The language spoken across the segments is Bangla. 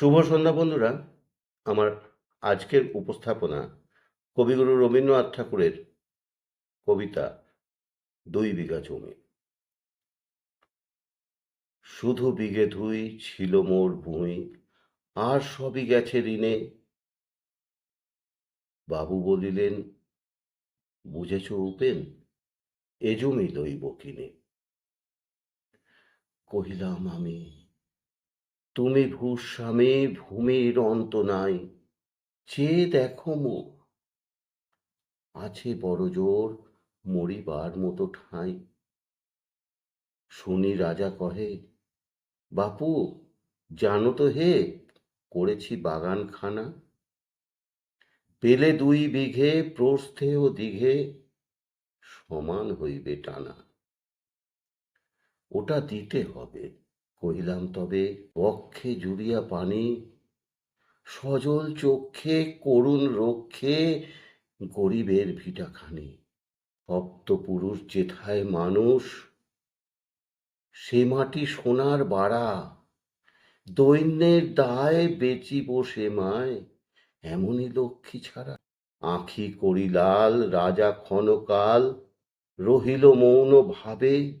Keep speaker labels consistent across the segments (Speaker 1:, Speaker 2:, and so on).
Speaker 1: শুভ সন্ধ্যা বন্ধুরা। আমার আজকের উপস্থাপনা কবিগুরু রবীন্দ্রনাথ ঠাকুরের কবিতা দুই বিঘা জমি। শুধু বিঘে ধুই ছিল মোর ভূমি, আর সবই গেছে ঋণে। বাবু বলিলেন, বুঝেছ উপেন, এ জমি লইব কিনে। কহিলাম, আমি তুমি ভূস্বামী ভূমির অন্ত নাই। চেয়ে দেখো মুখ, আছে বড় জোর মরিবার মতো ঠাঁই। শুনি রাজা কহে, বাপু, জানো তো হে, করেছি বাগানখানা। পেলে দুই বিঘে, প্রস্থে ও দিঘে, সমান হইবে টানা। ওটা দিতে হবে। কহিলাম, তবে বক্ষে জুড়িয়া পানি, সজল চক্ষে করুণ রক্ষে গরিবের ভিটাখানি। সপ্তপুরুষ যেথায় মানুষ, সে মাটি সোনার বাড়া। দৈন্যের দায় বেচিব সে মায়, এমনই লক্ষ্মী ছাড়া। আঁখি করি লাল, রাজা ক্ষণকাল রহিল মৌন ভাবে।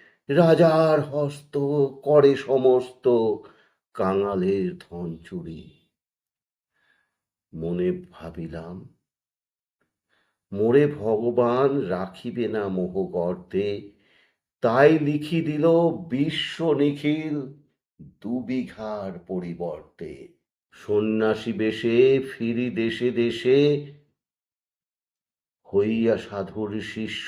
Speaker 1: রাজার হস্ত করে সমস্ত কাঙালের ধন চুরি। মনে ভাবিলাম, মোরে ভগবান রাখিবে না মোহ গর্তে। তাই লিখি দিল বিশ্ব নিখিল দু বিঘার পরিবর্তে। সন্ন্যাসী বেশে ফিরি দেশে দেশে, হইয়া সাধুর শিষ্য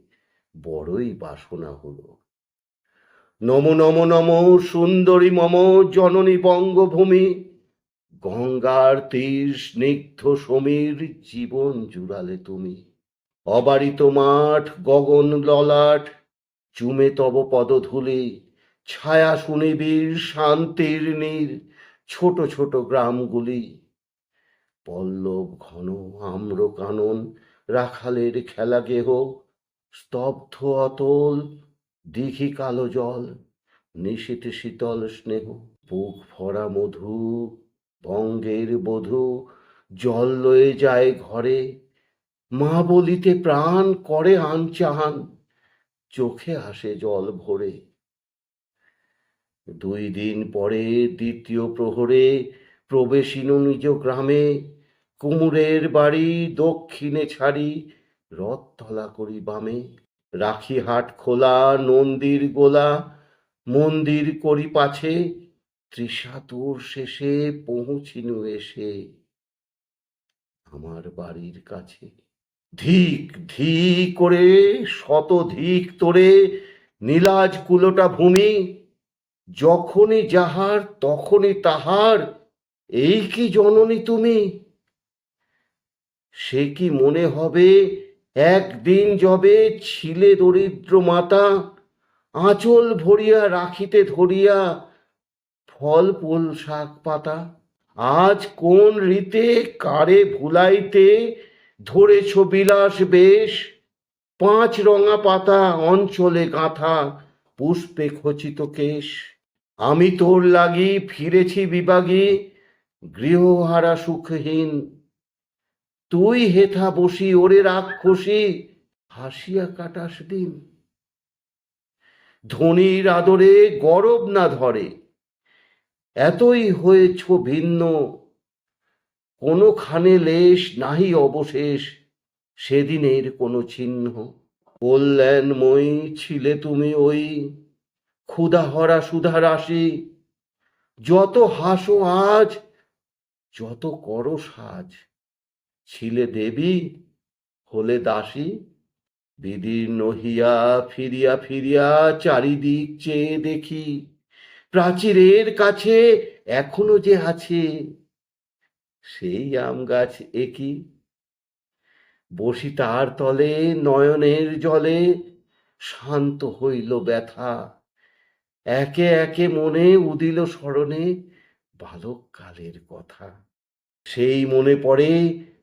Speaker 1: বড়ই বাসনা হলো। নম নম নম, সুন্দরী মম, জননী বঙ্গভূমি, গঙ্গার তীর স্নিগ্ধ সমীর জীবন জুড়ালে তুমি। অবারিত মাঠ, গগন ললাট, চুমে তব পদধূলি, ছায়া সুনিবির শান্তির নীর, ছোট ছোট গ্রামগুলি। পল্লব ঘন আম্র কানন রাখালের খেলা গেহ স্তব্ধ অতল, দিঘি কালো জল নিশীত শীতল স্নেহ, বুক ভরা মধু, বঙ্গের বধূ, জল লয়ে যায় ঘরে, মা বলিতে প্রাণ করে আন আনচাহান, চোখে আসে জল ভরে। দুই দিন পরে দ্বিতীয় প্রহরে প্রবেশিন নিজ গ্রামে, কুমুরের বাড়ি দক্ষিণে ছাড়ি রথতলা করি বামে, রাখি হাট খোলা, নন্দীর গোলা, মন্দির করি পাছে ত্রিশাতুর শেষে পৌঁছিনু এসে। আমার বাড়ির কাছে ধিক ধি করে, শত ধিক তোরে, নীলাজ কুলোটা ভূমি, যখনই যাহার তখনই তাহার, এই কি জননী তুমি? সে কি মনে হবে একদিন যবে ছিলে দরিদ্র মাতা, আঁচল ভরিয়া রাখিতে ধরিয়া ফল ফুল শাক, পাতা। আজ কোন রীতে, কারে ভুলাইতে ধরেছ বিলাস বেশ। পাঁচ রঙা পাতা, অঞ্চলে গাঁথা, পুষ্পে খচিত কেশ। আমি তোর লাগি ফিরেছি বিবাগী, গৃহহারা সুখহীন। তুই হেথা বসি, ওরে রাক্ষসী হাসিয়া কাটাস দিন। ধনির আদরে গরব না ধরে, এতই হয়েছ ভিন্ন। কোনোখানে লেশ নাহি অবশেষ, সেদিনের কোনো চিহ্ন। কল্যাণময়ী ছিলে তুমি ওই ক্ষুধাহরা সুধা রাশি। যত হাসো আজ, যত করো সাজ। ছিলে দেবী, হলে দাসী। বিদীর্ণ হিয়া ফিরিয়া ফিরিয়া চারিদিক চেয়ে দেখি, প্রাচীরের কাছে এখনও যে আছে। সেই আম গাছ একই বসি তার তলে নয়নের জলে শান্ত হইল ব্যথা। একে একে মনে উদিল স্মরণে বালককালের কথা। সেই মনে পড়ে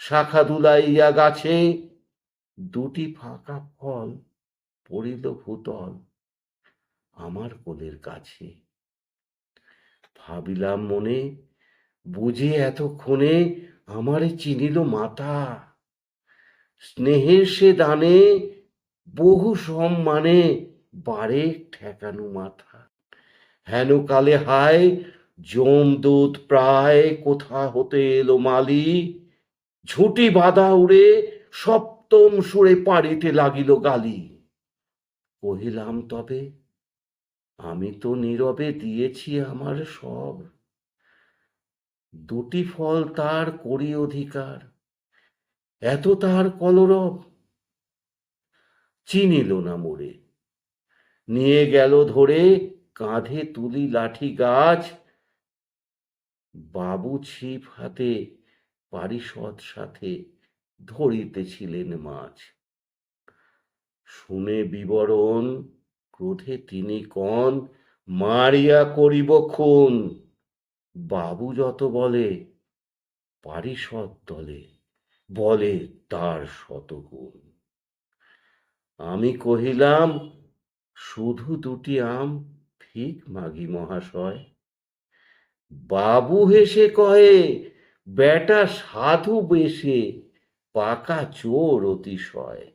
Speaker 1: শাখা দুলাইয়া গাছে দুটি ফাঁকা ফল পড়িল ভূতল আমার কোলের কাছে। ভাবিলাম মনে, বুঝে এতক্ষণে আমারে চিনিল মাতা। স্নেহের সে দানে বহু সম্মানে বারে ঠেকানো মাথা। হেন কালে হায় জমদূত প্রায় কোথা হতে এলো মালি? ঝুঁটি বাঁধা উড়ে সপ্তম সুরে পাড়িতে লাগিল গালি। কহিলাম, তবে আমি তো নীরবে দিয়েছি আমার সব দুটি ফল তার করি অধিকার, এত তার কলরব। চিনিল না মোরে, নিয়ে গেল ধরে কাঁধে তুলি লাঠি গাছ। বাবু ছিপ হাতে পারিষদ সাথে ধরিতেছিলেন মাছ শুনে বিবরণ, ক্রোধে তিনি কন, মারিয়া করিব খুন। বাবু যত বলে, পারিষদ দলে, বলে তার শতগুণ। আমি কহিলাম, শুধু দুটি আম ঠিক মাগি মহাশয়। বাবু হেসে কহে বেটা সাধু বেশে পাকা চোর অতিশয়।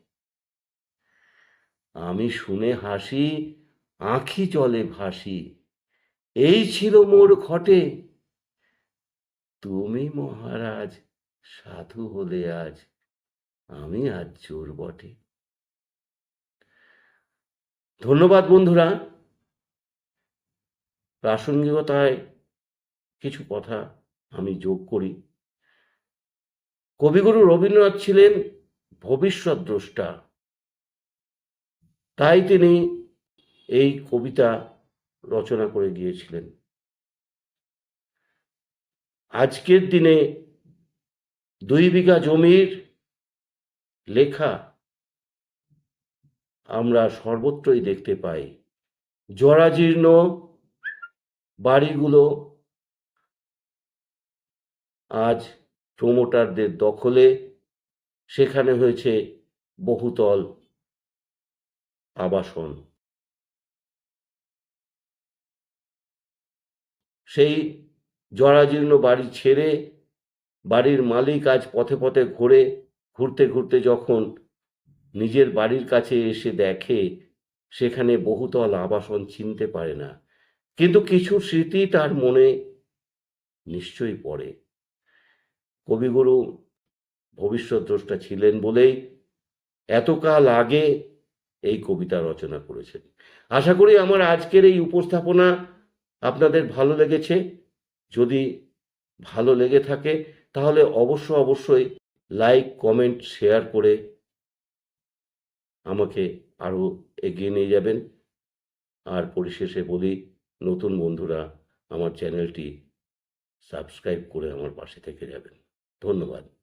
Speaker 1: আমি শুনে হাসি, আঁখি জলে ভাসি, এই ছিল মোর ঘটে। তুমি মহারাজ সাধু হলে আজ আমি আজ চোর বটে। ধন্যবাদ বন্ধুরা। প্রাসঙ্গিকতায় কিছু কথা আমি যোগ করি। কবিগুরু রবীন্দ্রনাথ ছিলেন ভবিষ্যৎ দ্রষ্টা। তাই তিনি এই কবিতা রচনা করে গিয়েছিলেন। আজকের দিনে দুই বিঘা জমির লেখা আমরা সর্বত্রই দেখতে পাই। জরাজীর্ণ বাড়িগুলো আজ প্রমোটারদের দখলে সেখানে হয়েছে বহুতল আবাসন। সেই জরাজীর্ণ বাড়ি ছেড়ে বাড়ির মালিক আজ পথে পথে ঘুরে, ঘুরতে ঘুরতে যখন নিজের বাড়ির কাছে এসে দেখে সেখানে বহুতল আবাসন চিনতে পারে না। কিন্তু কিছু স্মৃতি তার মনে নিশ্চয়ই পড়ে। কবিগুরু ভবিষ্যৎ দ্রষ্টা ছিলেন বলেই এতকাল আগে এই কবিতা রচনা করেছেন। আশা করি আমার আজকের এই উপস্থাপনা আপনাদের ভালো লেগেছে। যদি ভালো লেগে থাকে, তাহলে অবশ্য অবশ্যই লাইক, কমেন্ট, শেয়ার করে আমাকে আরও এগিয়ে নিয়ে যাবেন। আর পরিশেষে বলি, নতুন বন্ধুরা, আমার চ্যানেলটি সাবস্ক্রাইব করে আমার পাশে থেকে যাবেন। ধন্যবাদ।